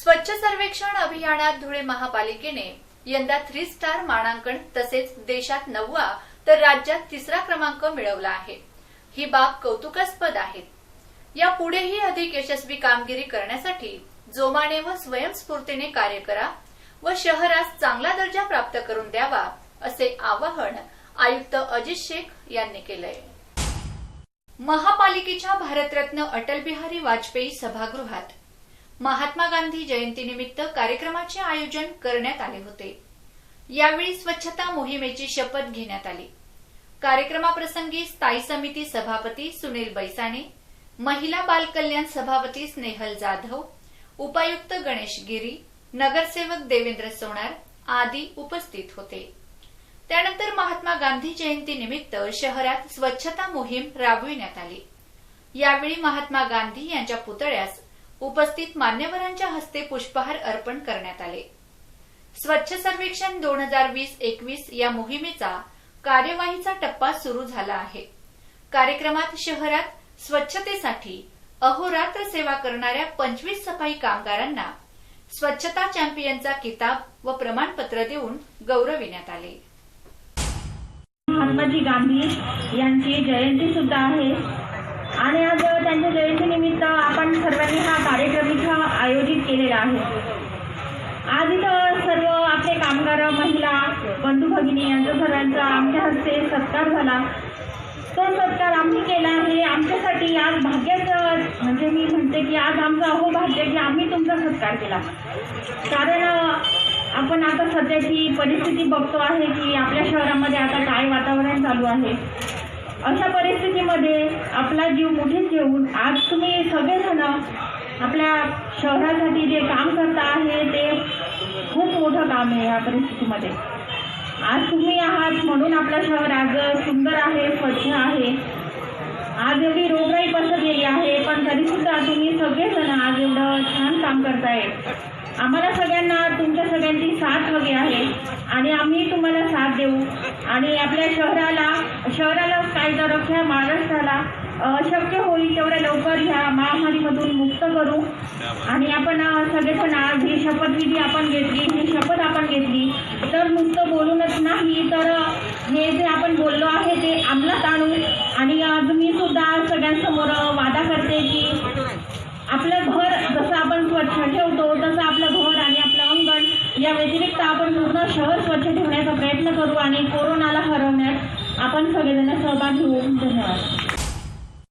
स्वच्छ सर्वेक्षण अभियानात धुळे महापालिकेने यंदा थ्री स्टार मानांकन तसेच देशात नववा तर राज्यात तिसरा क्रमांक मिळवला आहे. ही बाब कौतुकास्पद आहे. यापुढेही अधिक यशस्वी कामगिरी करण्यासाठी जोमाने व स्वयंस्फूर्तीने कार्य करा व शहरास चांगला दर्जा प्राप्त करून द्यावा असे आवाहन आयुक्त अजित शेख यांनी केलंय. महापालिकेच्या भारतरत्न अटलबिहारी वाजपेयी सभागृहात महात्मा गांधी जयंतीनिमित्त कार्यक्रमाचे आयोजन करण्यात आले होते. यावेळी स्वच्छता मोहिमेची शपथ घेण्यात आली. कार्यक्रमाप्रसंगी स्थायी समिती सभापती सुनील बैसाणे महिला बाल कल्याण सभापती स्नेहल जाधव उपायुक्त गणेश गिरी नगरसेवक देवेंद्र सोनार आदी उपस्थित होते. त्यानंतर महात्मा गांधी जयंती निमित्त शहरात स्वच्छता मोहीम राबविण्यात आली. यावेळी महात्मा गांधी यांच्या पुतळ्यास उपस्थित मान्यवरांच्या हस्ते पुष्पहार अर्पण करण्यात आले. स्वच्छ सर्वेक्षण दोन हजार वीस एकवीस या मोहिमेचा कार्यवाहीचा टप्पा सुरू झाला आहे. कार्यक्रमात शहरात स्वच्छतेसाठी अहोरात्र सेवा करणाऱ्या पंचवीस सफाई कामगारांना स्वच्छता चॅम्पियनचा किताब व प्रमाणपत्र देऊन गौरविण्यात आले. महात्माजी गांधी यांची जयंती सुद्धा आहे. आणि आज त्यांच्या जयंतीनिमित्त आपण सर्व हा कार्यक्रम इथं आयोजित केलेला आहे. आज इथं सर्व आपले कामगार महिला बंधू भगिनी यांच्या सर्वांचा आमच्या हस्ते सत्कार झाला. तो सत्कार आम्ही केला आहे. आमच्यासाठी आज भाग्याचं म्हणजे मी म्हणते की आज आमचं अहो भाग्य की आम्ही तुमचा सत्कार केला. कारण आपण आता सध्याची परिस्थिती बघतो आहे की आपल्या शहरामध्ये आता काय वातावरण चालू आहे. अशा परिस्थितीमध्ये आपला जीव मुठीत घेऊन आज तुम्ही सगळेजण आपल्या शहरासाठी जे काम करता आहे ते खूप मोठं काम आहे या परिस्थितीमध्ये. आज तुम्ही आहात म्हणून आपलं शहर आज सुंदर आहे स्वच्छ आहे. आज एवढी रोगराई पसरलेली आहे पण तरी सुद्धा तुम्ही सगळेजण आज एवढं छान काम करताय. आम्हाला सगळ्यांना तुमच्या सगळ्यांची साथ हवी आहे आणि आम्ही तुम्हाला साथ देऊ. आणि आपल्या शहराला शहराला काय तर अख्ख्या महाराष्ट्राला शक्य होईल तेवढ्या लवकर ह्या महामारीमधून मुक्त करू. आणि आपण सगळेजण आज ही शपथविधी आपण घेतली ही शपथ आपण घेतली. तर नुसतं बोलूनच नाही तर हे जे आपण बोललो आहे ते अंमलात आणू. आणि आज मी सुद्धा सगळ्यांसमोर वादा करते की आपलं घर जसं आपण स्वच्छ ठेवतो तसं आपलं घर आणि आपलं अंगण या व्यतिरिक्त आपण पूर्ण शहर स्वच्छ ठेवण्याचा प्रयत्न करू आणि कोरोनाला हरवण्यात आपण सगळेजण सहभागी होऊ धन्यवाद.